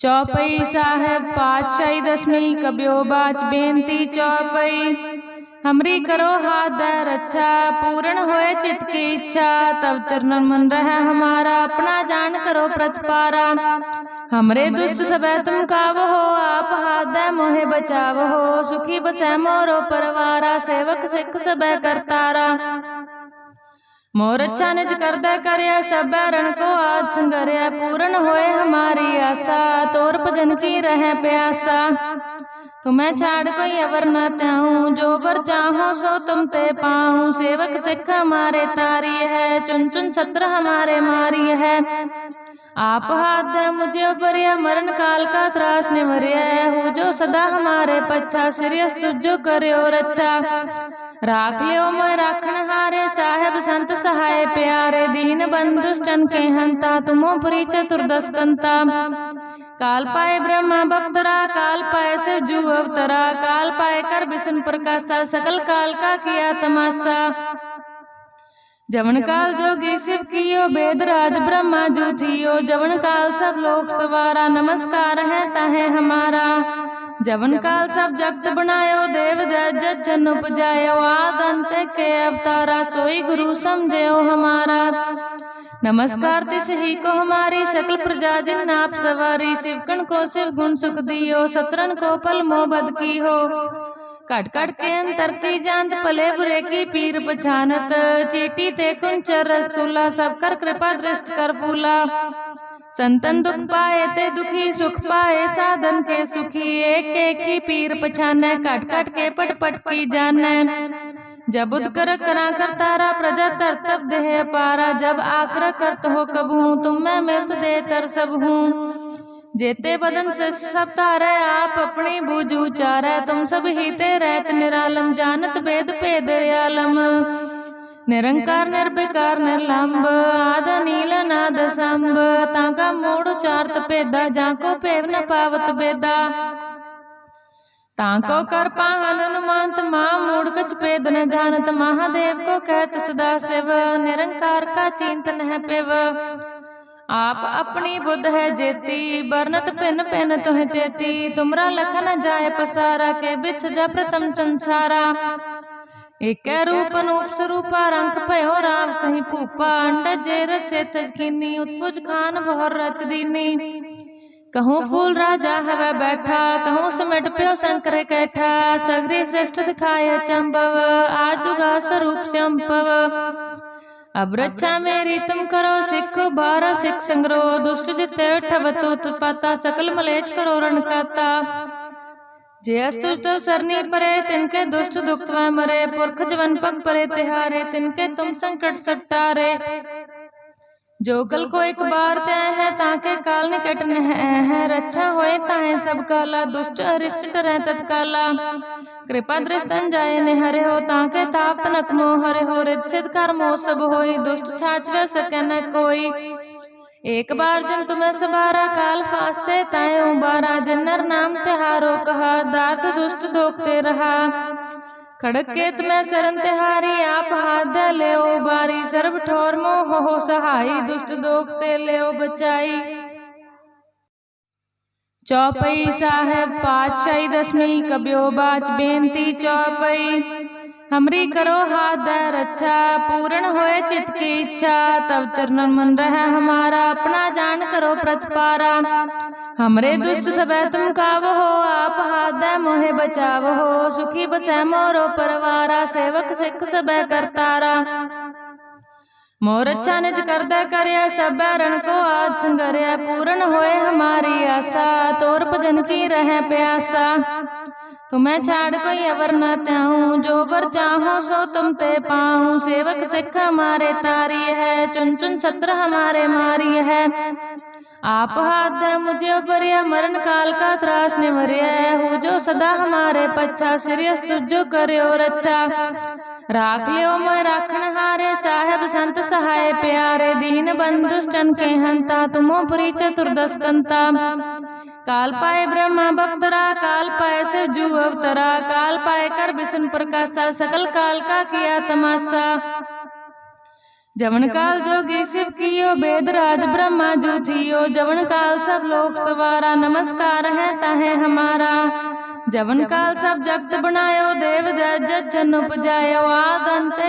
ਚੌਪਈ ਸਾਹਿਬ ਪਾਤਸ਼ਾਹੀ ਦਸਵੀਂ ਕਬਿਓ ਬਾਚ ਬੇਨਤੀ ਚੌਪਈ ਹਮਰੀ ਕਰੋ ਹਾਥ दै रक्षा पूर्ण होए चित की इच्छा तब चरणन मन रहे हमारा अपना जान करो प्रतिपारा हमरे दुष्ट सबे तुम काव हो आप हाथ दै मोहे बचाव हो सुखी बसै मोरो परवारा सेवक सिख सबे करतारा मोर अच्छा निज करदा करया सब रण को आज संगरया पूर्ण होए हमारी आशा तोर भजन की रहे प्यासा। तुम्हें छाड़ कोई अवर न त्याऊं, जो बर चाहो सो तुम ते पाऊँ। सेवक सिख हमारे तारी है, चुन चुन छत्र हमारे मारी है। आप हाथ दे मुझे उपरिया, मरण काल का त्रास निवरिया हो। जो सदा हमारे पच्छा, सिरियस तुझो करियो रक्षा राख लियो मैं राखण हारे साहेब संत सहाय प्यारे दीन बंधु स्टन के हंता तुमो पुरी चतुर्दश कंता। काल पाए ब्रह्मा बप्तरा काल पाए शिव जू अवतरा काल पाए कर विष्णु प्रकाशा सकल काल का किया तमाशा। जवन काल जोगी शिव कियो वेद राज ब्रह्मा जू थियो जवन काल सब लोक सवारा नमस्कार है ताहे हमारा। जवन काल सब जगत बनायो देव जन उपजायो। आद अंत के अवतारा सोई गुरु समझो हमारा। नमस्कार तिस ही को हमारी सकल प्रजा जिन आप सवारी शिवकन को शिव गुण सुख दियो सतरन को पल मोबद की हो। कट कट के अंतर की जांत पले बुरे की पीर पछानत चीटी ते कुंचर रस्तुला सब कर कृपा दृष्ट कर फूला। संतन दुख पाए ते दुखी, सुख पाए साधन के सुखी। एक एक की पीर पछाने, कट कट के पट पट की जाने। जब उदकर करा कर तारा, प्रजा तर तब देह पारा। जब आकर करत हो कब हूँ तुम मैं मिलत दे तर सब हूँ। जेते बदन से सब तारे, आप अपनी बूझ उचारे। तुम सब ही ते रहत निरालम, जानत भेद, पेद, आलम। निरंकार निर्विकार निर्लंब आद नील नाद संब ताका मूड चार्त पेदा जाको पेव न पावत बेदा ताको कर पाहन अनुमानत माँ मूड कछ पेद न जानत महादेव को कहत सदा शिव निरंकार का चिंतन है पेव आप अपनी बुद्ध है जेती बरनत पिन पिन तुह तेती तुमरा लखन जाय पसारा के बिछ जा प्रथम संसारा एक रूप अनूप स्वरूपा रंग भयो राम कहीं पूपा अंड जेर छेत कीनी उत्पुज खान भोर रच दीनी। कहूँ फूल राजा हवा बैठा कहूँ समेट प्यो शंकर कैठा सगरी श्रेष्ठ दिखाए चंबव आज जुगा स्वरूप श्यंपव अब रक्षा मेरी तुम करो सिख बारह सिख संग्रो दुष्ट जिते ठवतु पाता सकल मलेच करो रण काता जे अस्तु तो सरनी परे तिनके दुष्ट दुख मरे पुरख जवन पग परे तिहारे तिनके तुम संकट सट्टारे जो कल को एक बार तय है ताके काल निकट है रक्षा होए ताहे सब काला दुष्ट अरिष्ट रह तत्काला कृपा दृष्टन जाय ने हरे हो ताके ताप तनक मोह हरे हो रित सिद्ध कर मोह सब होई दुष्ट छाछ वे सके न कोई एक बार जिन तुम्हें सबारा काल फास्ते ताए उबारा जिन्नर नाम तिहारो कहा, दात दुष्ट धोखते रहा। खड़क केत में सरन तिहारी आप हाथ ले ओ बारी सर्व ठोर मोह हो सहाई, दुष्ट दोखते ले ओ बचाई। चौपई साहेब, पातशाही दसवीं कब्यो, बाच बेनती चौपई। हमरी करो हाथ दै रक्षा पूर्ण होए चित की इच्छा। तब चरणन मन रहे हमारा अपना जान करो प्रतिपारा। हमरे दुष्ट सबे तुम काव हो आप हाथ दै मोहे बचाव हो। सुखी बसै मोरो परवारा सेवक सिख सबे करतारा। मोर अच्छा निज करदा करया सब रण को आज संगरया। पूर्ण होए हमारी आशा तोर भजन की रहे प्यासा। तुम्हें छाड़ कोई अवर न त्याऊं, जो बर चाहो सो तुम ते पाऊँ। सेवक सिख हमारे तारी है, चुन चुन छत्र हमारे मारी है। आप हाथ दे मुझे उपरिया मरण काल का त्रास निवरिया हो। जो सदा हमारे पच्छा सिरियस तुझो करियो रक्षा राख लियो मैं राखण हारे, साहेब संत सहाय प्यारे। दीन बंधु स्टन के हंता, तुमो पुरी चतुर्दश कंता। काल पाए ब्रह्मा भक्तरा काल पाए शिव जू अवतरा काल पाए कर विष्णु प्रकाशा सकल काल का किया तमाशा। जवन काल जोगी शिव कियो वेद राज ब्रह्मा जू थियो। जवन काल सब लोक सवारा, नमस्कार है ताहे हमारा। जवन काल सब जगत बनायो, देव जन उपजायो।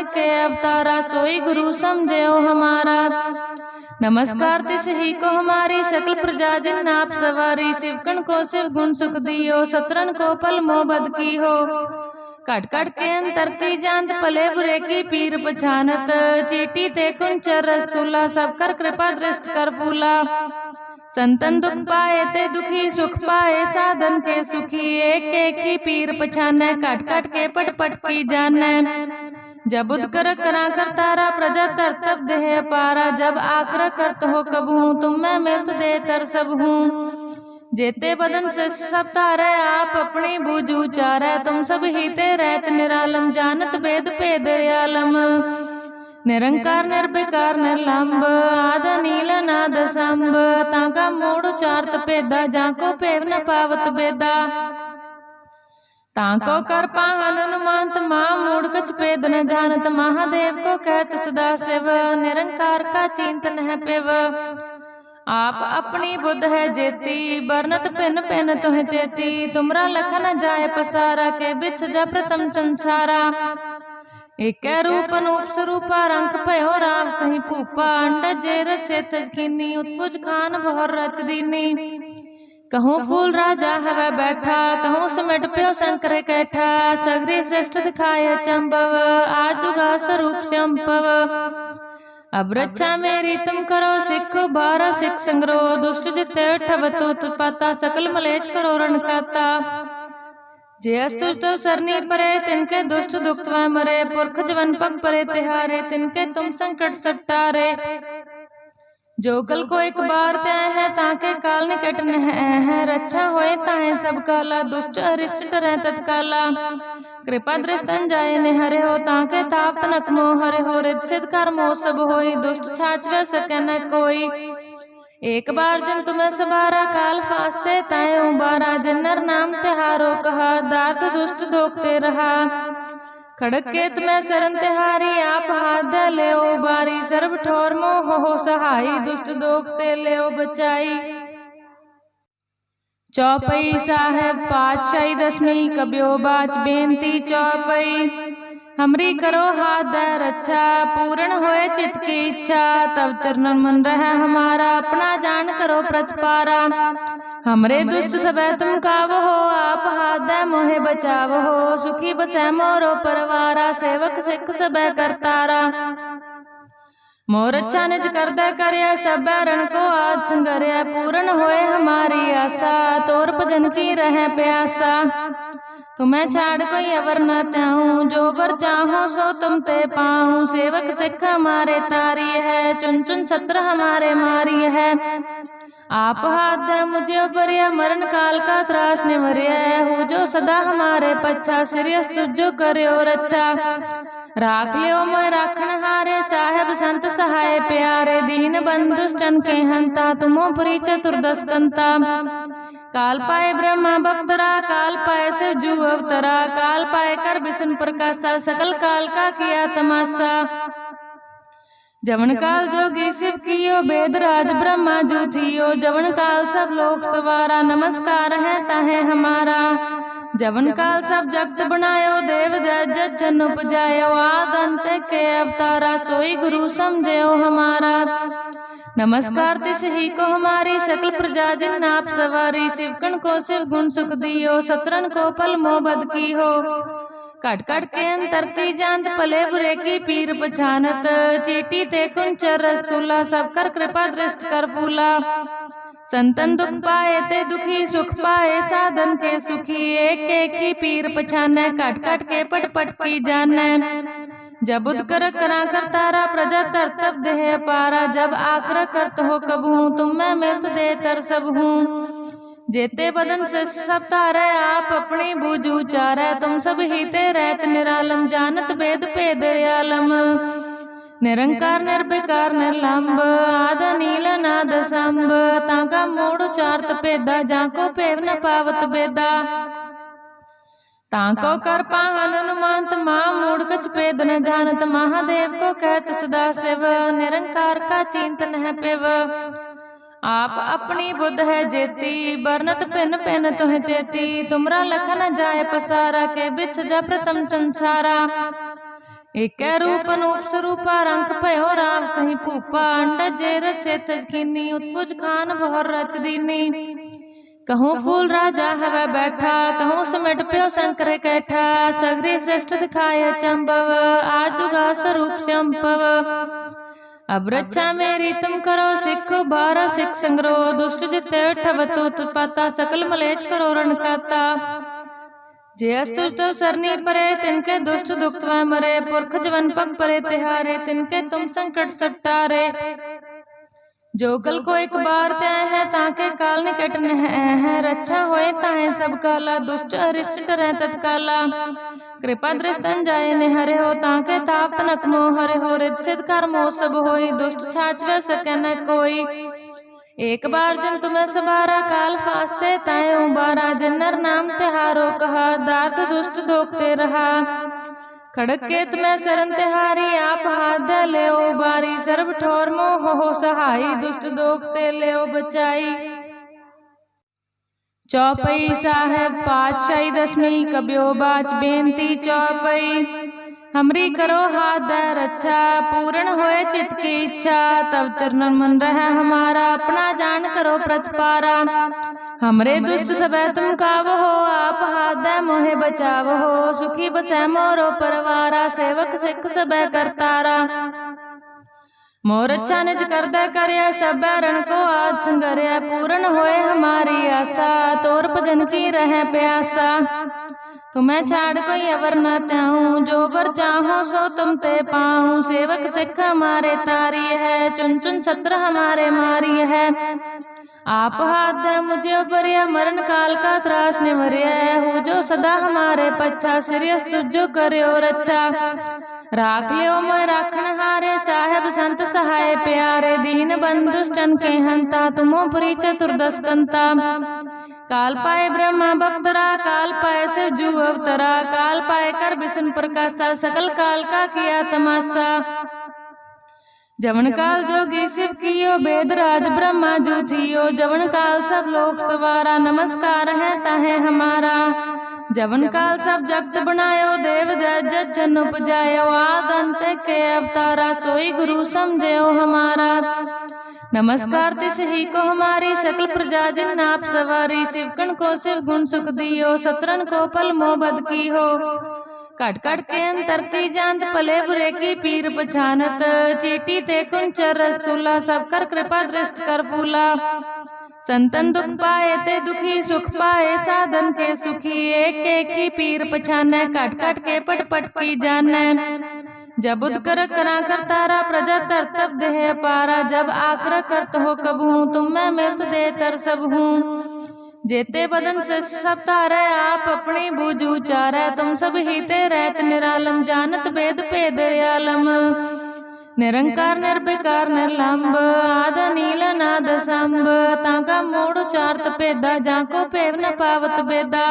के अवतारा, सोई गुरु समझो हमारा। नमस्कार तिस ही को हमारी सकल प्रजा जिन आप सवारी, शिवकण को शिव गुण सुख दियो, सतरन को पल मोबद की हो कट कट के अंतर की जानत पले बुरे की पीर पछानत। चीटी ते कुंचर रस्तुला सब कर कृपा दृष्ट कर फूला। संतन दुख पाए ते दुखी, सुख पाए साधन के सुखी। एक एक की पीर पछाने कट कट के पट पट की जाने जब उदकर करा कर तारा प्रजा तर तब देह पारा, जब आकर करत हो कब हूँ तुम मैं मिलत दे तर सब हूँ जेते बदन से सब तारे आप अपनी बूझ उचारे, तुम सब ही ते रहत निरालम, जानत वेद पेद आलम। निरंकार, निर्विकार, निर्लंब, आद नील, नाद संब ताका मूड चार्त पेदा, जाको पेव न पावत बेदा। ताको कर पाहन हनुमंत माँ मूड कछ पेद न जानत महादेव को कहत सदा शिव निरंकार का चिंतन है पेव आप अपनी बुद्ध है जेती बरनत पिन पिन तुह तेती तुमरा लखन जाय पसारा के बिछ जा प्रथम संसारा एक रूप अनूप स्वरूपा रंग भयो राम कहीं पूपा अंड जेर छेत कीनी उत्पुज खान बहुर रच दीनी कहूँ फूल राजा हवा बैठा कहूँ समेट प्यो शंकर कैठा सगरी श्रेष्ठ दिखाए चंबव आजुगा स्वरूप श्यंपव अब रक्षा मेरी तुम करो सिख बारह सिख संग्रो। दुष्ट जिते ठवतो पाता सकल मलेच करो रण काता। जे अस्तु तो सरनी परे तिनके दुष्ट दुख मरे पुरख जवन पग परे तिहारे तिनके तुम संकट सट्टारे। जो कल को एक बार त्याय है, ताके काल निकट है। रक्षा होए ताहे सब काला, दुष्ट अरिष्ट रह तत्काला। कृपा दृष्टन जाय ने हरे हो, ताके ताप तनक मोह हरे हो, रित कर मोह सब होई, दुष्ट छाछ वे सके न कोई। एक बार जन तुम्हें सबारा काल फास्ते, ताए उबारा, जिन्नर नाम तिहारो कहा, दार्थ दुष्ट दोखते रहा। खड़क केत में सरन तिहारी आप हाथ ले ओ बारी सर्व ठोर मोह हो सहाई, दुष्ट दोखते ले ओ बचाई। चौपई साहेब पातशाही दसवीं कब्यो बाच बेनती चौपई। हमरी करो हाथ दे रक्षा पूर्ण होए चित की इच्छा। तब चरणन मन रहे हमारा, अपना जान करो प्रतिपारा हमरे दुष्ट सबे तुम काव हो आप हाथ मोहे बचाव हो सुखी बसे मोरो परवारा सेवक सिख सबे करतारा। मोर अच्छा निज कर दे करया सब रण को आज संगरया पूर्ण होए हमारी आशा। तोर भजन की रहे प्यासा। तुम्हें छाड़ कोई अवर न त्याऊं जो बर चाहो सो तुम ते पाऊँ। सेवक सिख हमारे तारी है चुन चुन छत्र हमारे मारी है। आप हाथ दे मुझे परिया मरण काल का त्रास निमरिया हूँ। जो सदा हमारे पच्छा सिरियस तुझो करे और अच्छा। राख लियो मैं राखण हारे, साहेब संत सहाय प्यारे। दीन बंधु बंधुष्टन के हंता, तुमो पुरी चतुर्दश कंता। काल पाए ब्रह्मा बप्तरा, काल पाए शिव जू अवतरा। काल पाए कर विष्णु प्रकाशा, सकल काल का किया तमाशा। जवन काल जोगी शिव कियो वेद राज ब्रह्मा जू थियो जवन काल सब लोक सवारा नमस्कार है ताहे हमारा। जवन काल सब जगत बनायो देव जन उपजायो। आद अंत के अवतारा सोई गुरु समझो हमारा। नमस्कार तिस ही को हमारी सकल प्रजा जिन आप सवारी शिवकण को शिव गुण सुख दियो। सतरन को पल मोबद की हो। कट कट के अंतर की जानत पले बुरे की पीर पछानत चीटी ते कुंचर रस्तुला सब कर कृपा दृष्ट कर फूला। संतन दुख पाए ते दुखी सुख पाए साधन के सुखी। एक एक की पीर पछाने कट कट के पट पट की जाने। जब उदकर करा कर तारा प्रजा तर तब देह पारा। जब आकर करत हो कब हूँ तुम मैं मिलत दे तर सब हूँ। जेते बदन से सब तारे आप अपनी बूझ उचारे तुम सब ही ते रहत निरालम जानत वेद पेद आलम निरंकार निर्विकार निर्लंब आद नील नाद संब ताका मूड चार्त पेदा जाको पेव न पावत बेदा ताको कर पाहन अनुमानत माँ मूड कछ पेद न जानत महादेव को कहत सदा शिव निरंकार का चिंतन है पिव आप अपनी बुद्ध है जेती, बरनत पिन पिन तुह तेती। तुमरा लखन जाय पसारा, के बिछ जा प्रथम संसारा। एक रूप अनूप स्वरूपा रंग भयो राम, कहीं पूपा। अंड जेर छेत कीनी उत्पुज खान बहुर रच दीनी। कहूँ फूल राजा हवा बैठा, कहूँ समेट प्यो शंकर कैठा। सगरी श्रेष्ठ दिखाए चंबव, आजुगा स्वरूप संपव। अब रक्षा मेरी तुम करो सिख बारह सिख संग्रो, दुष्ट जिते ठवतो पाता सकल मलेच करो रण काता। जे अस्तु तो सरनी परे, तिनके दुष्ट दुख मरे, पुरख जवन पग परे, तिहारे, तिनके तुम संकट सटारे जो कल को एक बार त्याय है, ताके काल निकट है रक्षा होए ताहे सब काला, दुष्ट अरिष्ट डरे तत्काला। कृपा दृष्टन जाय ने हरे हो ताके ताप तनक मोह हरे हो, रित सिद्ध कर मोह सब होई, दुष्ट छाछ वे सके न कोई। एक बार जन तुम्हें सबारा काल फास्ते ताए उबारा जन्नर नाम तिहारो कहा दात दुष्ट धोकते रहा। खड़क के तुम्हें शरण तिहारी आप हाथ ले बारी सर्व ठोर मोह हो, सहाई दुष्ट दोखते ले बचाई। चौपई साहेब पातशाही दसवीं कब्यो बाच बेनती चौपई। हमरी करो हाथ दे रक्षा पूर्ण होए चित की इच्छा। तब चरणन मन रहे हमारा, अपना जान करो प्रतिपारा। हमरे दुष्ट सब तुम काव हो, आप हाथ दे मोहे बचाव हो। सुखी बसे मोरो परवारा, सेवक सिख सब करतारा। मोर अच्छा निज कर दे करया सब रण को आज संगरिया पूर्ण होए हमारी आशा। तोर भजन की रहे प्यासा। तुम्हें छाड़ कोई अवर न त्याऊं, जो बर चाहो सो तुम ते पाऊँ। सेवक सिख हमारे तारी है, चुन चुन छत्र हमारे मारी है। आप हाथ दे मुझे बरिया मरण काल का त्रास निवरिया हो। जो सदा हमारे पच्छा सिरियस तुझो करे और राख लियो मैं, राखण हारे साहेब संत सहाय प्यारे, दीन बंधु स्टन के हंता, तुमो पुरी चतुर्दश कंता। काल पाए ब्रह्मा भक्तरा, काल पाए शिव जू अवतरा, काल पाए कर विष्णु प्रकाशा, सकल काल का किया तमाशा। जवन काल जोगी शिव कियो वेद राज ब्रह्मा जू थियो। जवन काल सब लोग सवारा, नमस्कार है ताहे हमारा। जवन काल सब जगत बनायो, देव जन उपजायो। आद अंत के अवतारा, सोई गुरु समझो हमारा। नमस्कार तिस ही को हमारी, सकल प्रजा जिन आप सवारी। शिवकन को शिव गुण सुख दियो, सतरन को पल मोबद की हो कट कट के अंतर की पले बुरे की पीर पछानत। चीटी ते कुंचर रस्तुला सब कर कृपा दृष्ट कर फूला। संतन दुख पाए ते दुखी, सुख पाए साधन के सुखी। एक एक की पीर पछाने, कट कट के पट पट की जाने। जब उदकर करा कर तारा, प्रजा तर तब देह पारा। जब आकर करत हो कब हूँ तुम मैं मिलत दे तर सब हूँ। जेते बदन से सब तारे, आप अपनी बूझ उचारे। तुम सब ही ते रहत निरालम, जानत वेद पेद, आलम। निरंकार निर्विकार निर्लंब आद नील नाद संब ताका मूड चार्त पेदा जाको पेव न पावत बेदा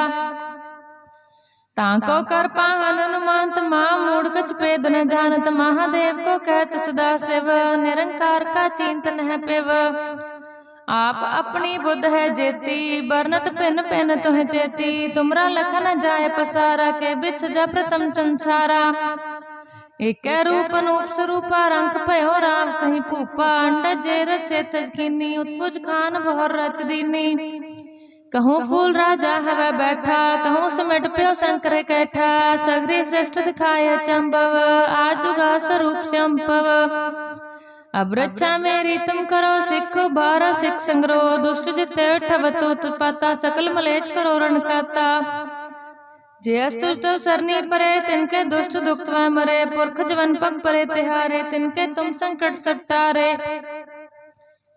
ताको कर पाहन अनुमानत माँ मूड कछ पेद न जानत महादेव को कहत सदा शिव निरंकार का चिंतन है पिव आप अपनी बुद्ध है जेती बरनत पिन पिन तुह तेती तुमरा लखन जाय पसारा के बिछ जा प्रथम संसारा एक रूप अनूप स्वरूपा रंग भयो राम, कहीं पूपा अंड जेर छेत कीनी उत्पुज खान बहुर रच दीनी। कहूँ फूल राजा हवा बैठा, कहूँ समेट प्यो शंकर कैठा, सगरी श्रेष्ठ दिखाए चंबव आजुगा स्वरूप संपव अब रक्षा मेरी, तुम करो सिख बारह सिख संग्रो दुष्ट जिते ठवतो पाता सकल मलेच करो रण काता जे अस्तु तो सरनी परे, तिनके दुष्ट दुख मरे, पुरख जवन पग परे, तिहारे, तिनके तुम संकट सटारे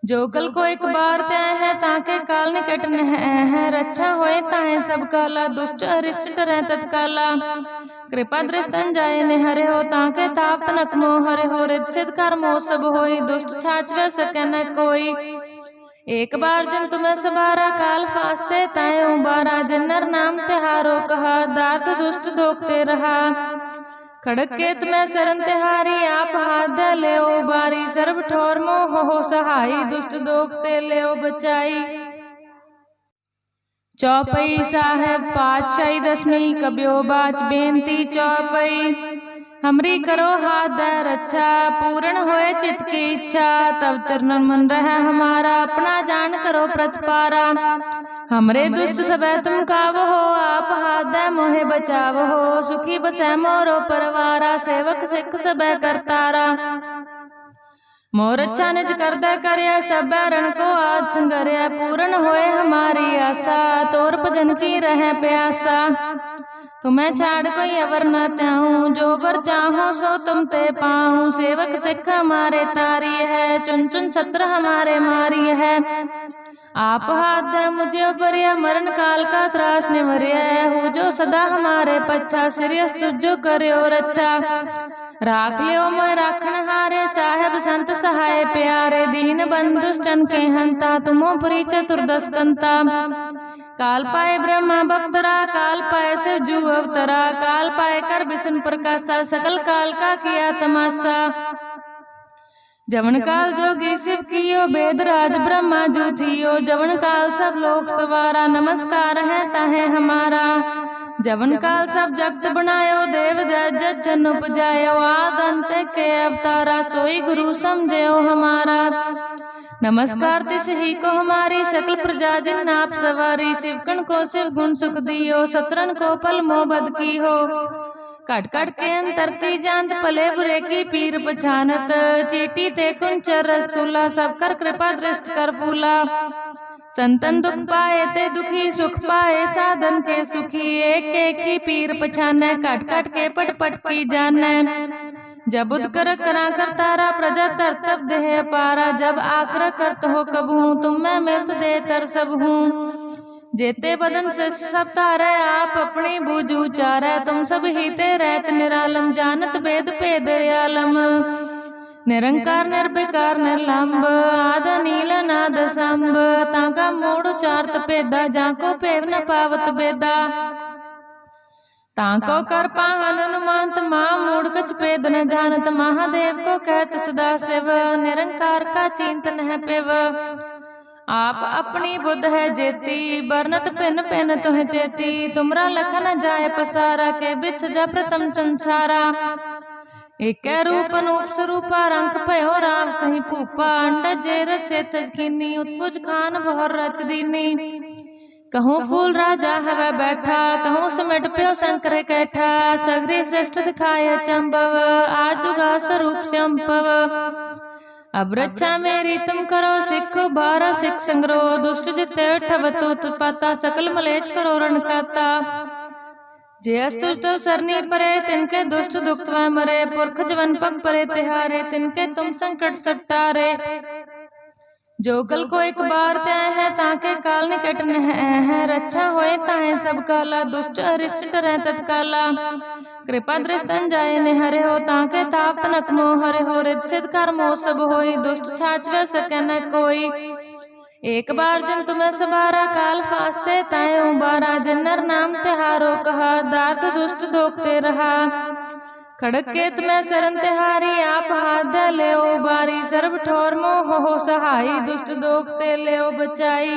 जो कल को एक बार त्याय है, ताके काल निकट है रक्षा होए ताहे सब काला, दुष्ट अरिष्ट डरे तत्काला। कृपा दृष्टन जाय ने हरे हो, ताके ताप तनक मोह हरे हो, रित सिद्ध कर मोह सब होई, दुष्ट छाछ सके न कोई। एक बार जन तुम्हें सबारा काल फास्ते ताए उबारा जन्नर नाम तिहारो कहा दार्थ दुष्ट दोखते रहा खड़क के तुम्हें सरन तिहारी आप हाथ दे ले बारी सर्व ठोर मोह हो सहाई दुष्ट दोखते ले बचाई चौपई साहेब पातशाही दसवीं कब्यो बाच बेनती चौपई हमरी करो हाथ दे रक्षा पूर्ण होए चित की इच्छा तब चरणन मन रहे हमारा अपना जान करो प्रतिपारा हमरे दुष्ट सब तुम काव हो आप हाथ दे मोहे बचाव हो सुखी बसै मोरो परवारा सेवक सिख सब करतारा मोर अच्छा निज करदा करया सब रण को आज संगरया पूर्ण होए हमारी आशा तोर भजन की रहे प्यासा तुम्हें छाड़ कोई अवर न त्याऊं, जो बर चाहो सो तुम ते पाऊँ। सेवक सिख हमारे तारी है, चुन चुन छत्र हमारे मारी है। आप हाथ दे मुझे बरिया मरण काल का त्रास ने मरिया हूँ जो सदा हमारे पच्छा सिरियस तुझो करो रक्षा। राख लियो मैं राखण हारे, साहेब संत सहाय प्यारे। दीन बंधुष्टन के हंता, तुमो पुरी चतुर्दश कंता। काल पाए ब्रह्मा भक्तरा, काल पाए शिव जू अवतरा, काल पाए कर विष्णु प्रकाशा, सकल काल का किया तमाशा। जवन काल जोगी शिव कियो वेद राज ब्रह्मा जू थियो। जवन काल सब लोग सवारा, नमस्कार है ताहे हमारा। जवन काल सब जगत बनायो, देव जन उपजायो। आद अंत के अवतारा, सोई गुरु समझे हमारा। नमस्कार तिस ही को हमारी सकल प्रजा जिन आप सवारी शिवकन को शिव गुण सुख दियो सतरन को पल मोबद की हो। कट कट के अंतर की जानत पले बुरे की पीर पछानत चीटी ते कुंचर रस्तुला सब कर कृपा दृष्ट कर फूला संतन दुख पाए ते दुखी सुख पाए साधन के सुखी। एक एक की पीर पछाने कट कट के पट पट की जाने। जब उदकर करा कर तारा प्रजा तर तब देह पारा जब आकर करत हो कब हूँ, तुम मैं मिलत दे तर सब हूँ। जेते बदन से सब तारे आप अपनी बूझ उचारे, तुम सब ही ते रहत निरालम, जानत वेद पेद आलम। निरंकार, निर्विकार, निर्लंब, आद, नील, नाद, संब ताका मूड, चार्त, पेदा, जाको, पेव न पावत, बेदा। ताको कर पाहन अनुमांत माँ मूड कछ पेद न जानत महादेव को कहत सदा शिव निरंकार का चिंतन है पेव आप अपनी बुद्ध है जेती बरनत पिन पिन तुह तेती तुमरा लखन जाय पसारा के बिछ जा प्रथम संसारा एक रूप अनूप स्वरूपा रंग पयो राम कहीं पूपा अंड जेर छेत कीनी उत्पुज खान बहर रच दीनी कहूँ फूल राजा हवा बैठा कहूँ समेट प्यो शंकर कैठा सगरी श्रेष्ठ दिखाए चंबव आजुगा स्वरूप संपव अब रक्षा मेरी तुम करो सिख बार सिख संग्रो दुष्ट जिते ठवतो पाता सकल मलेच करो रण काता। जे अस्तु तो सरनी परे तिनके दुष्ट दुख मरे पुरख जवन पग परे तिहारे तिनके तुम संकट सट्टारे। जो कल को एक बार त्याय है, ताके काल निकट है। रक्षा होए ताहे सब काला, दुष्ट अरिष्ट रहे तत्काला। कृपा दृष्टन जाय ने हरे हो, ताके ताप तनक मो हरे हो। रित कर मो सब होई, दुष्ट छाछ वे सके न कोई। एक बार जन तुम्हें सबारा काल फास्ते, ताए उबारा, जन्नर नाम तिहारो कहा। दात दुष्ट धोखते रहा। खड़क केत में सरन तिहारी आप हाथ ले बारी सर्व ठोर मोह हो सहाई दुष्ट दोखते ले बचाई